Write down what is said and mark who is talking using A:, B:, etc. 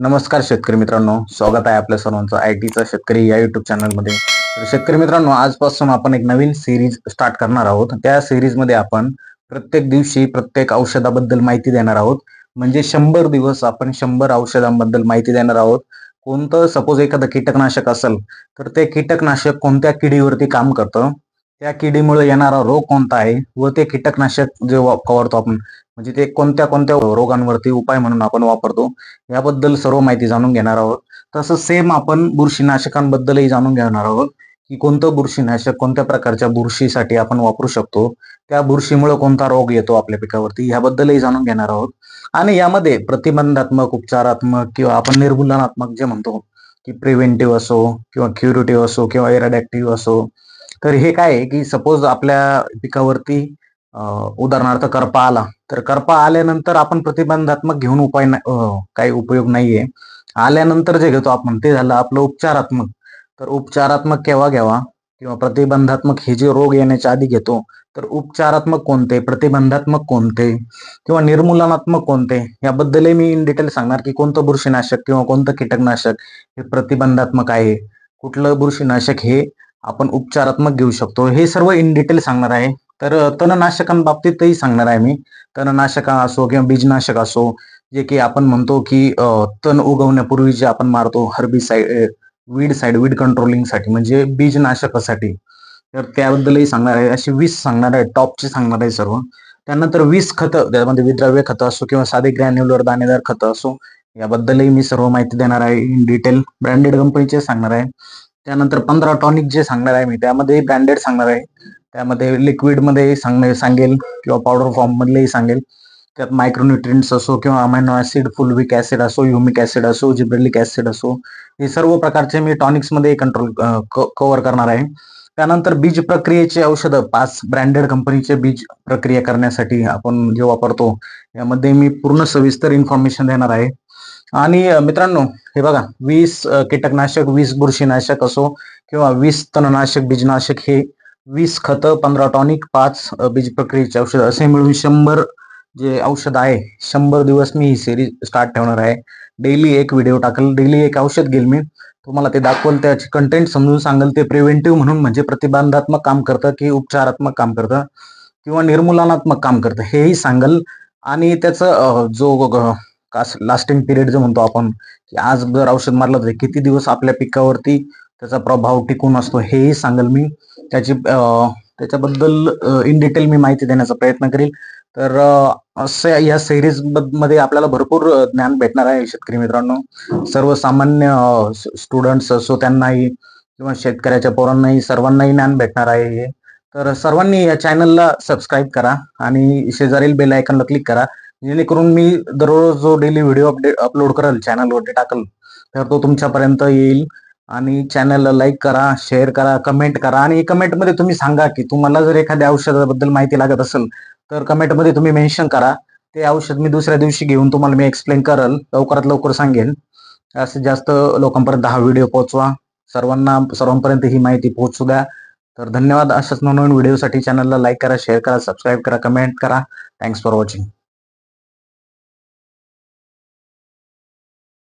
A: नमस्कार शेतकरी मित्रांनो स्वागत आहे आपल्या सर्वांचं आय टीचा शेतकरी या युट्यूब चॅनलमध्ये तर शेतकरी मित्रांनो आजपासून आपण एक नवीन सिरीज स्टार्ट करणार आहोत. त्या सिरीजमध्ये आपण प्रत्येक दिवशी प्रत्येक औषधाबद्दल माहिती देणार आहोत. म्हणजे शंभर दिवस आपण शंभर औषधांबद्दल माहिती देणार आहोत. कोणतं सपोज एखादं कीटकनाशक असेल तर ते कीटकनाशक कोणत्या किडीवरती काम करतं? त्या किडीमुळे येणारा रोग कोणता आहे व ते कीटकनाशक जे वापरतो आपण म्हणजे ते कोणत्या कोणत्या रोगांवरती उपाय म्हणून आपण वापरतो याबद्दल सर्व माहिती जाणून घेणार आहोत. तसं सेम आपण बुरशीनाशकांबद्दलही जाणून घेणार आहोत की कोणतं बुरशीनाशक कोणत्या प्रकारच्या बुरशीसाठी आपण वापरू शकतो त्या बुरशीमुळे कोणता रोग येतो आपल्या पिकावरती याबद्दलही जाणून घेणार आहोत. आणि यामध्ये प्रतिबंधात्मक उपचारात्मक किंवा आपण निर्मूलनात्मक जे म्हणतो की प्रिव्हेंटिव्ह असो किंवा क्युरेटिव्ह असो किंवा इराडॅक्टिव्ह असो तर हे काय आहे की सपोज आपल्या पिकावरती उदाहरणार्थ करपा आला तर करपा आल्यानंतर आपण प्रतिबंधात्मक घेऊन उपाय काही उपयोग नाहीये. आल्यानंतर जे घेतो आपण ते झालं आपलं उपचारात्मक. तर उपचारात्मक केव्हा घ्यावा? किंवा प्रतिबंधात्मक हे जे रोग येण्याच्या आधी घेतो तर उपचारात्मक कोणते? प्रतिबंधात्मक कोणते? किंवा निर्मूलनात्मक कोणते? याबद्दलही मी इन डिटेल सांगणार की कोणतं बुरशीनाशक किंवा कोणतं कीटकनाशक हे प्रतिबंधात्मक आहे. कुठलं बुरशीनाशक हे आपण उपचारात्मक घेऊ शकतो. हे सर्व इन डिटेल सांगणार आहे. तर तणनाशकांबाबतीतही सांगणार आहे मी. तणनाशक असो किंवा बीजनाशक असो जे की आपण म्हणतो की तण उगवण्यापूर्वी जे आपण मारतो herbicide weed side weed controlling म्हणजे बीजनाशकासाठी. तर त्याबद्दलही सांगणार आहे. अशी वीस सांगणार आहे. टॉपचे सांगणार आहे सर्व. त्यानंतर वीस खतं त्यामध्ये विद्राव्य खतं असो किंवा साधे ग्रॅन्युलर दाणेदार खतं असो याबद्दलही मी सर्व माहिती देणार आहे इन डिटेल ब्रँडेड कंपनीचे सांगणार आहे. त्यानंतर पंधरा टॉनिक जे सांगणार आहे मी त्यामध्ये ब्रँडेड सांगणार आहे. त्यामध्ये लिक्विडमध्ये सांगणे सांगेल किंवा पावडर फॉर्म मधलेही सांगेल. त्यात मायक्रोन्युट्रिएंट्स असो किंवा अमायनो ऍसिड फुलविक ऍसिड असो ह्युमिक ऍसिड असो जिब्रेलिक ऍसिड असो हे सर्व प्रकारचे मी टॉनिक्समध्ये कंट्रोल कव्हर करणार आहे. त्यानंतर बीज प्रक्रियेचे औषधं पाच ब्रँडेड कंपनीचे बीज प्रक्रिया करण्यासाठी आपण जे वापरतो यामध्ये मी पूर्ण सविस्तर इन्फॉर्मेशन देणार आहे. आणि मित्रांनो हे बघा वीस कीटकनाशक वीस बुरशीनाशक असो किंवा वीस तणनाशक बीजनाशक हे वीस खतं पंधरा टॉनिक पाच बीज प्रक्रियेचे औषध. असे मिळून शंभर जे औषध आहे शंभर दिवस मी ही सिरीज स्टार्ट ठेवणार आहे. डेली एक व्हिडिओ टाकल. डेली एक औषध घेईल मी. तुम्हाला ते दाखवल त्याचे कंटेंट समजून सांगेल. ते प्रिव्हेंटिव्ह म्हणून म्हणजे प्रतिबंधात्मक काम करतं की उपचारात्मक काम करतं किंवा निर्मूलनात्मक काम करतं हेही सांगल. आणि त्याचं जो लास्टिंग पिरियड जो म्हणतो आपण की आज जर औषध मारलं तर किती दिवस आपल्या पिकावरती त्याचा प्रभाव टिकून असतो हेही सांगेल मी. त्याची त्याच्याबद्दल इन डिटेल मी माहिती देण्याचा प्रयत्न करेल. तर असं या सिरीजमध्ये आपल्याला भरपूर ज्ञान भेटणार आहे शेतकरी मित्रांनो. सर्वसामान्य स्टुडंट्स असो त्यांनाही किंवा शेतकऱ्याच्या पोरांनाही सर्वांनाही ज्ञान भेटणार आहे हे. तर सर्वांनी या चॅनलला सबस्क्राईब करा आणि शेजारील बेल आयकनला क्लिक करा. जेणेकरून मी दररोज जो डेली व्हिडिओ अपडेट अपलोड करेल चॅनलवरती टाकल तर तो तुमच्यापर्यंत येईल. आणि चॅनलला लाईक करा शेअर करा कमेंट करा. आणि कमेंटमध्ये तुम्ही सांगा की तुम्हाला जर एखाद्या औषधाबद्दल माहिती लागत असेल तर कमेंटमध्ये तुम्ही मेन्शन करा. ते औषध मी दुसऱ्या दिवशी घेऊन तुम्हाला मी एक्सप्लेन करल. लवकरात लवकर सांगेन. जास्तीत जास्त लोकांपर्यंत हा व्हिडिओ पोहोचवा. सर्वांना सर्वांपर्यंत ही माहिती पोहोचू द्या. तर धन्यवाद. अशाच नवनवीन व्हिडिओसाठी चॅनलला लाईक करा शेअर करा सबस्क्राईब करा कमेंट करा. Thanks for watching